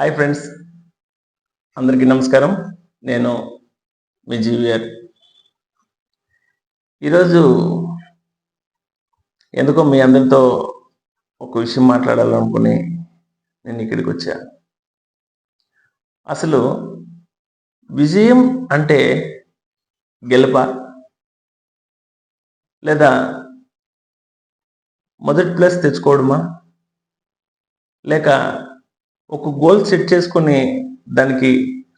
Hi friends అందరికీ నమస్కారం. నేను మీ జీవియర్. ఈరోజు ఎందుకో మీ అందరితో ఒక విషయం మాట్లాడాలనుకుని నేను ఇక్కడికి వచ్చా. అసలు విజయం అంటే గెలుప లేదా మొదటి ప్లేస్ తెచ్చుకోవడమా? లేక ఒక గోల్ సెట్ చేసుకొని దానికి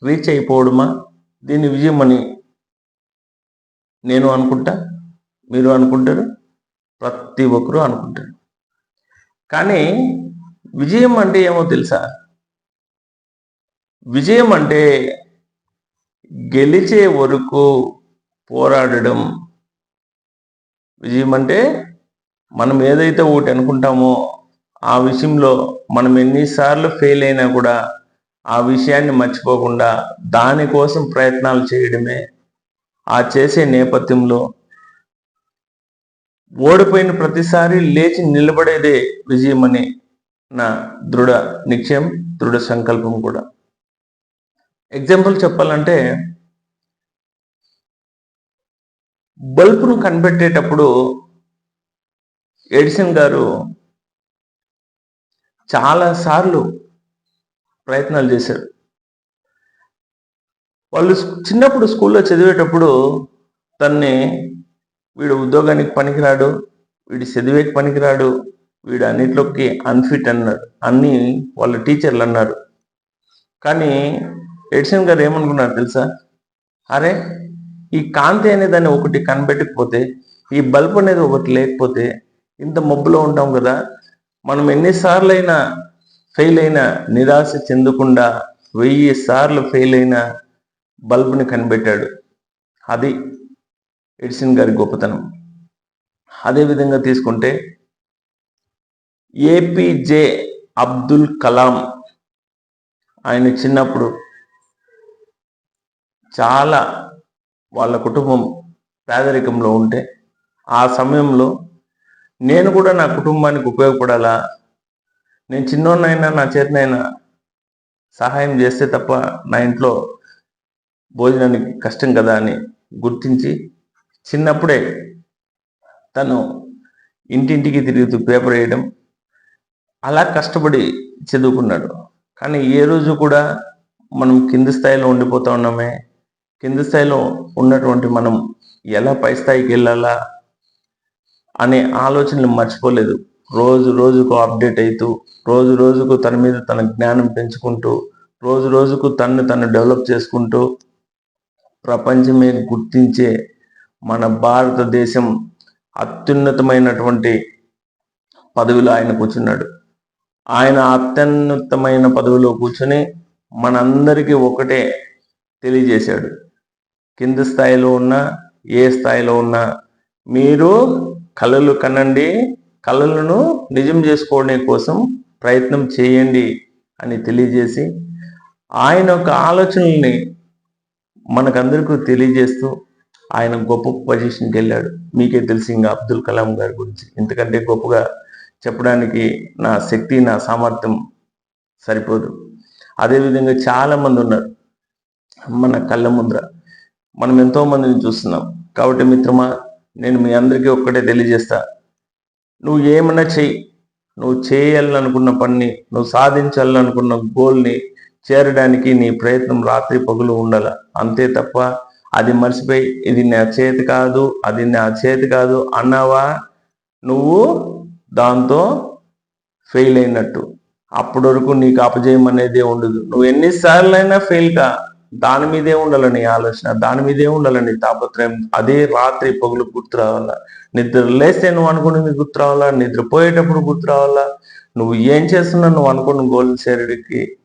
రీచ్ అయిపోవడమా? దీన్ని విజయం అని నేను అనుకుంటా మీరు అనుకుంటారు ప్రతి ఒక్కరూ అనుకుంటారు. కానీ విజయం అంటే ఏమో తెలుసా? విజయం అంటే గెలిచే వరకు పోరాడడం. విజయం అంటే మనం ఏదైతే ఒకటి అనుకుంటామో ఆ విషయంలో మనం ఎన్నిసార్లు ఫెయిల్ అయినా కూడా ఆ విషయాన్ని మర్చిపోకుండా దానికోసం ప్రయత్నాలు చేయడమే ఆ చేసే నేపథ్యంలో ఓడిపోయిన ప్రతిసారి లేచి నిలబడేదే విజయం అని నా దృఢ నిశ్చయం దృఢ సంకల్పం కూడా. ఎగ్జాంపుల్ చెప్పాలంటే బల్బును కనిపెట్టేటప్పుడు ఎడిసన్ గారు చాలా సార్లు ప్రయత్నాలు చేశారు వాళ్ళు చిన్నప్పుడు స్కూల్లో చదివేటప్పుడు తన్ని వీడు ఉద్యోగానికి పనికిరాడు వీడి చదివేకి పనికిరాడు వీడు అన్నిట్లోకి అన్ఫిట్ అన్నారు అన్ని వాళ్ళ టీచర్లు అన్నారు. కానీ ఎడిసన్ గారు ఏమనుకున్నారు తెలుసా? అరే ఈ కాంతి అనే దాన్ని ఒకటి కనిపెట్టకపోతే ఈ బల్బ్ అనేది ఒకటి లేకపోతే ఇంత మబ్బులో ఉంటాం కదా మనం ఎన్నిసార్లైనా ఫెయిల్ అయినా నిరాశ చెందకుండా వెయ్యి సార్లు ఫెయిల్ అయిన బల్బుని కనిపెట్టాడు. అది ఎడిసిన్ గారి గొప్పతనం. అదే విధంగా తీసుకుంటే ఏపీజే అబ్దుల్ కలాం ఆయన చిన్నప్పుడు చాలా వాళ్ళ కుటుంబం పేదరికంలో ఉంటే ఆ సమయంలో నేను కూడా నా కుటుంబానికి ఉపయోగపడాలా? నేను చిన్నోన్నైనా నా చేతినైనా సహాయం చేస్తే తప్ప నా ఇంట్లో భోజనానికి కష్టం కదా అని గుర్తించి చిన్నప్పుడే తను ఇంటింటికి తిరుగుతూ పేపర్ వేయడం అలా కష్టపడి చదువుకున్నాడు. కానీ ఏ రోజు కూడా మనం కింది స్థాయిలో ఉండిపోతా ఉన్నామే. కింది స్థాయిలో ఉన్నటువంటి మనం ఎలా పై స్థాయికి వెళ్ళాలా? అనే ఆలోచనలు మర్చిపోలేదు. రోజు రోజుకు అప్డేట్ అవుతూ రోజు రోజుకు తన మీద తన జ్ఞానం పెంచుకుంటూ రోజు రోజుకు తను తను డెవలప్ చేసుకుంటూ ప్రపంచమే గుర్తించే మన భారతదేశం అత్యున్నతమైనటువంటి పదవిలో ఆయన కూర్చున్నాడు. ఆయన అత్యున్నతమైన పదవిలో కూర్చొని మనందరికీ ఒకటే తెలియజేశాడు. కింద స్థాయిలో ఉన్న ఏ స్థాయిలో ఉన్నా మీరు కళలు కనండి. కళలను నిజం చేసుకోవడం కోసం ప్రయత్నం చేయండి అని తెలియజేసి ఆయన యొక్క ఆలోచనల్ని మనకందరికీ తెలియజేస్తూ ఆయన గొప్ప పొజిషన్కి వెళ్ళాడు. మీకే తెలిసి ఇంకా అబ్దుల్ కలాం గారి గురించి. ఎందుకంటే గొప్పగా చెప్పడానికి నా శక్తి నా సామర్థ్యం సరిపోదు. అదేవిధంగా చాలామంది ఉన్నారు మన కళ్ళ ముందర. మనం ఎంతోమందిని చూస్తున్నాం. కాబట్టి మిత్రమా నేను మీ అందరికీ ఒక్కటే తెలియజేస్తా. నువ్వు ఏమైనా చెయ్యి నువ్వు చేయాలనుకున్న పని నువ్వు సాధించాలనుకున్న గోల్ని చేరడానికి నీ ప్రయత్నం రాత్రి పగులు ఉండాల. అంతే తప్ప అది మర్చిపోయి ఇది నా చేతి కాదు అది నా చేతి కాదు అన్నావా? నువ్వు దాంతో ఫెయిల్ అయినట్టు. అప్పటి వరకు నీకు అపజయం అనేది ఉండదు. నువ్వు ఎన్నిసార్లు అయినా ఫెయిల్ కా. దాని మీదే ఉండాలని ఆలోచన దాని మీదే ఉండాలని తాపత్రయం. అదే రాత్రి పగులు గుర్తు రావాలా? నిద్ర లేస్తే నువ్వు అనుకున్నది గుర్తు రావాలా? నిద్ర పోయేటప్పుడు గుర్తు రావాలా? నువ్వు ఏం చేస్తున్నా నువ్వు అనుకున్న గోల్ శరీరకి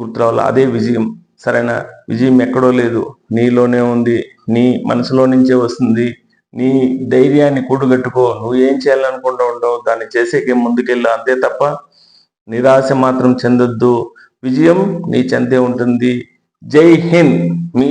గుర్తు రావాలా? అదే విజయం. సరైన? విజయం ఎక్కడో లేదు. నీలోనే ఉంది. నీ మనసులో నుంచే వస్తుంది. నీ ధైర్యాన్ని కూడుగట్టుకో. నువ్వు ఏం చేయాలనుకుంటూ ఉండవు. దాన్ని చేసేకి ముందుకెళ్ళు. అంతే తప్ప నిరాశ మాత్రం చెందొద్దు. విజయం నీ చెందే ఉంటుంది. जय हिंद।